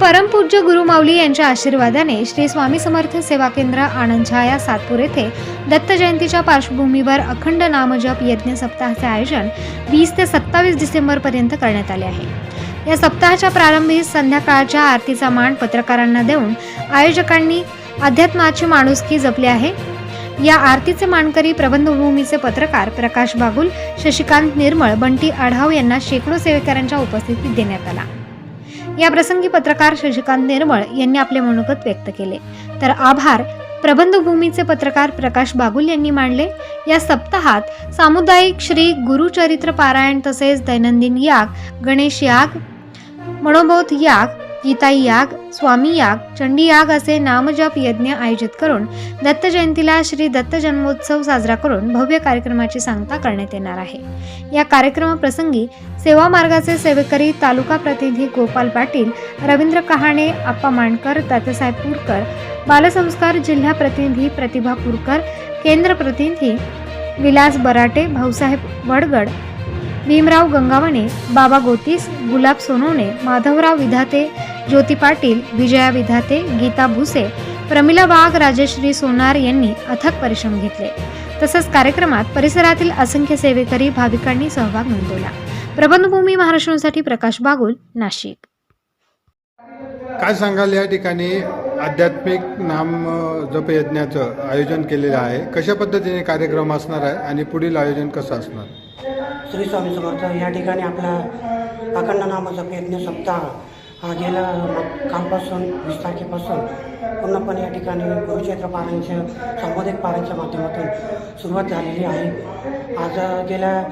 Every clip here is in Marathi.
परमपूज्य गुरुमाऊली यांच्या आशीर्वादाने श्री स्वामी समर्थ सेवा केंद्र आनंदछाया सातपूर येथे दत्त जयंतीच्या पार्श्वभूमीवर अखंड नामजप यज्ञ सप्ताहाचे आयोजन वीस ते सत्तावीस डिसेंबरपर्यंत करण्यात आले आहे. या सप्ताहाच्या प्रारंभी संध्याकाळच्या आरतीचा मान पत्रकारांना देऊन आयोजकांनी अध्यात्माची माणुसकी जपली आहे. या आरतीचे मानकरी प्रबंधभूमीचे पत्रकार प्रकाश बागुल शशिकांत निर्मळ बंटी आढाव यांना शेकडो सेवेकऱ्यांच्या उपस्थितीत देण्यात आला. या प्रसंगी पत्रकार शशिकांत निर्मळ यांनी आपले मनोगत व्यक्त केले. तर आभार. प्रबंधभूमीचे पत्रकार प्रकाश बागुल यांनी मांडले. या सप्ताहात सामुदायिक श्री गुरुचरित्र पारायण तसेच दैनंदिन याग गणेश याग मनोबोध याग गीताई याग स्वामी याग चंडी याग असे नामजप यज्ञ आयोजित करून दत्त जयंतीला श्री दत्त जन्मोत्सव साजरा करून भव्य कार्यक्रमाची सांगता करण्यात येणार आहे. या कार्यक्रमाप्रसंगी सेवा मार्गाचे सेवेकरी तालुका प्रतिनिधी गोपाल पाटील रवींद्र कहाणे आप्पा मांडकर तात्यासाहेब पुरकर बालसंस्कार जिल्हा प्रतिनिधी प्रतिभा पुरकर केंद्र प्रतिनिधी विलास बराटे भाऊसाहेब वडगड भीमराव गंगावणे बाबा गोतीस गुलाब सोनवणे माधवराव विधाते ज्योती पाटील विजया विधाते गीता भुसे प्रमिला वाघ राजश्री सोनार यांनी अथक परिश्रम घेतले. तसंच कार्यक्रमात परिसरातील असंख्य सेवेकरी भाविकांनी सहभाग नोंदवला. प्रबंधभूमी महाराष्ट्रासाठी प्रकाश बागुल नाशिक. काय सांगाल या ठिकाणी? आध्यात्मिक नाम अ, जपयज्ञाचं आयोजन केलेलं आहे. कशा पद्धतीने कार्यक्रम असणार आहे आणि पुढील आयोजन कसं असणार? श्री स्वामी समर्थ या ठिकाणी आपला अखंड नामाचा यज्ञ सप्ताह हा गेल्या कालपासून वीस तारखेपासून. पूर्णपणे या ठिकाणी गुरुक्षेत्र पारायणच्या संबोधित पारायणच्या माध्यमातून सुरुवात झालेली आहे. आज गेल्या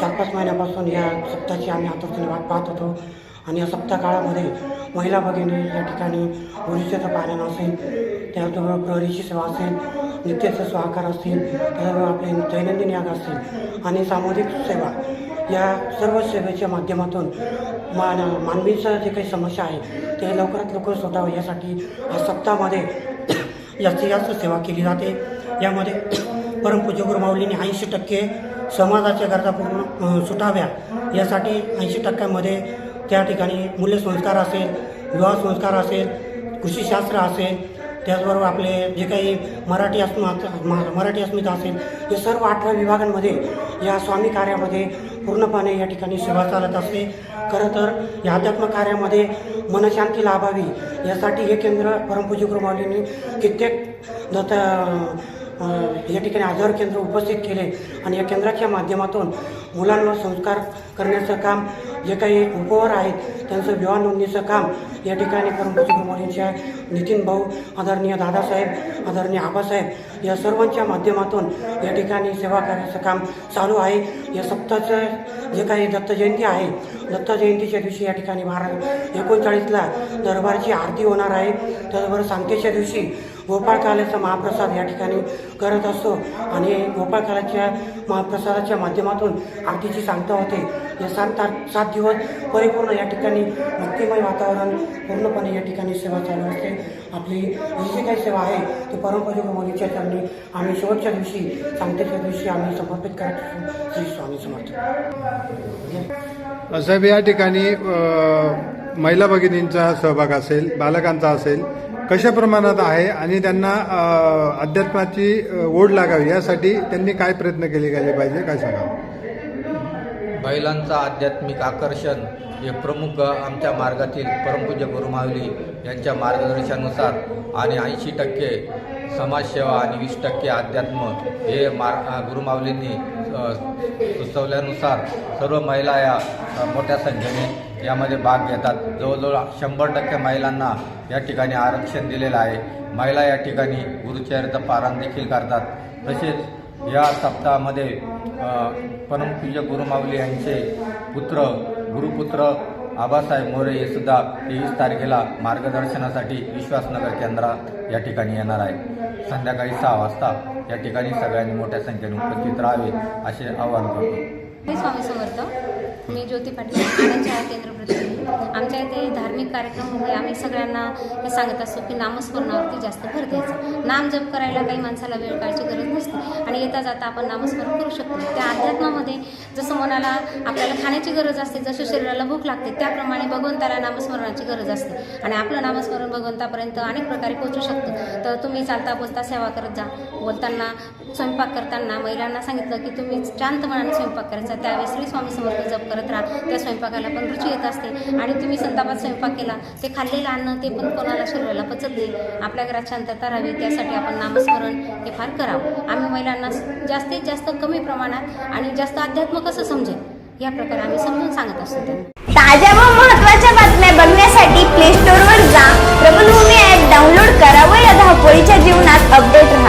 चार पाच महिन्यापासून या सप्ताहाची आम्ही आतुरतेने वाट पाहत होतो. आणि या सप्ताह काळामध्ये महिला भगिनी या ठिकाणी गुरुक्षेत्र पारायण असेल त्याचबरोबर प्रहरीची सेवा असेल नित्याचे स्वाकार असतील त्याचबरोबर आपले दैनंदिन याग असतील आणि सामाजिक सेवा या सर्व सेवेच्या माध्यमातून मान मानवीचं जे काही समस्या आहे ते लवकरात लवकर सोडावं. यासाठी या सप्ताहामध्ये जास्तीत जास्त सेवा केली जाते. यामध्ये परमपूज्य गुरुमाऊलींनी ऐंशी टक्के समाजाच्या गरजा पूर्ण सुटाव्या. यासाठी ऐंशी टक्क्यामध्ये त्या ठिकाणी मूल्यसंस्कार असेल विवाह संस्कार असेल कृषीशास्त्र असेल त्याचबरोबर आपले जे काही मराठी अस्मिता मराठी अस्मिता असेल हे सर्व अठरा विभागांमध्ये या स्वामी कार्यामध्ये पूर्णपणे या ठिकाणी सेवा चालत असते. खरं तर या अध्यात्म कार्यामध्ये मनशांती लाभावी यासाठी हे केंद्र परमपूजी गुरुमाऊलींनी कित्येक दत्त या ठिकाणी आधार केंद्र उपस्थित केले. आणि या केंद्राच्या माध्यमातून मुलांवर संस्कार करण्याचं काम जे काही उपहार आहेत त्यांचं विवाह नोंदणीचं काम या ठिकाणी परमपूज्य आहे. नितीन भाऊ आदरणीय दादासाहेब आदरणीय आबासाहेब या सर्वांच्या माध्यमातून या ठिकाणी सेवा करण्याचं काम चालू आहे. या सप्ताहाचं जे काही दत्त जयंती आहे दत्त जयंतीच्या दिवशी या ठिकाणी महाराज एकोणचाळीसला दरबारची आरती होणार आहे. त्याचबरोबर सांगतेच्या दिवशी गोपाळकाल्याचा महाप्रसाद या ठिकाणी करत असतो. आणि गोपाळकाल्याच्या महाप्रसादाच्या माध्यमातून आरतीची सांगता होते. या सात तार सात दिवस परिपूर्ण या ठिकाणी भक्तिमय वातावरण पूर्णपणे या ठिकाणी सेवा चालू असते. आपली जी जी काही सेवा आहे ती परमपरी मुलीच्या चरणी आम्ही शेवटच्या दिवशी सांगतेच्या दिवशी आम्ही समर्पित करत श्री स्वामी समर्थ. साहेब या ठिकाणी महिला भगिनींचा सहभाग असेल बालकांचा असेल कशा प्रमाणात आहे आणि त्यांना अध्यात्माची ओढ लागावी यासाठी त्यांनी काय प्रयत्न केले गेले पाहिजे काय सांगावं महिलांचं आध्यात्मिक आकर्षण हे प्रमुख आमच्या मार्गातील परमपूज्य गुरुमावली यांच्या मार्गदर्शनानुसार आणि ऐंशी टक्के समाजसेवा आणि वीस टक्के अध्यात्म हे मार गुरुमावलींनी सुचवल्यानुसार सर्व महिला या मोठ्या संख्येने यामध्ये भाग घेतात. जवळजवळ शंभर टक्के महिलांना या ठिकाणी आरक्षण दिलेलं आहे. महिला या ठिकाणी गुरुचरित्र पारायण देखील करतात. तसेच या सप्ताहामध्ये परमपूज्य गुरुमावली यांचे पुत्र गुरुपुत्र आबासाहेब मोरे हे सुद्धा तेवीस तारखेला मार्गदर्शनासाठी विश्वासनगर केंद्रात या ठिकाणी येणार आहे संध्याकाळी सहा वाजता या ठिकाणी सगळ्यांनी मोठ्या संख्येने उपस्थित राहावे असे आवाहन करतो. स्वामी समर्थ. मी ज्योती पाटील केंद्र धार्मिक कार्यक्रमामध्ये आम्ही सगळ्यांना हे सांगत असतो की नामस्मरणावरती जास्त भर द्यायचा. नाम जप करायला काही माणसाला वेळ काळची गरज नसते आणि येता जाता आपण नामस्मरण करू शकतो. त्या अध्यात्मामध्ये जसं मनाला आपल्याला खाण्याची गरज असते जसं शरीराला भूक लागते त्याप्रमाणे भगवंताला नामस्मरणाची गरज असते. आणि आपलं नामस्मरण भगवंतापर्यंत अनेक प्रकारे पोहोचू शकतं. तर तुम्ही चालता बोलता सेवा करत जा. बोलताना स्वयंपाक करताना महिलांना सांगितलं की तुम्ही शांत मनाने स्वयंपाक करायचा. त्यावेळेस स्वामी समर्थ जप करत राहा. त्या स्वयंपाकाला पण रुची येत असते. आणि तुम्ही संतापात स्वयंपाक केला. ते खाल्लेलं अन्न ते पण कोणाला शरीराला पचत नाही. आपल्या घरात शांतता राहावी त्यासाठी आपण नामस्मरण हे फार करावं. आम्ही महिलांना जास्तीत जास्त कमी प्रमाणात आणि जास्त अध्यात्म कसं समजेल या प्रकारे आम्ही समजून सांगत असतो त्यांना. ताज्या व महत्त्वाच्या बातम्या बघण्यासाठी प्ले स्टोअरवर जा. प्रबलभूमी ॲप डाउनलोड करा व या धावपळीच्या जीवनात अपडेट राहा.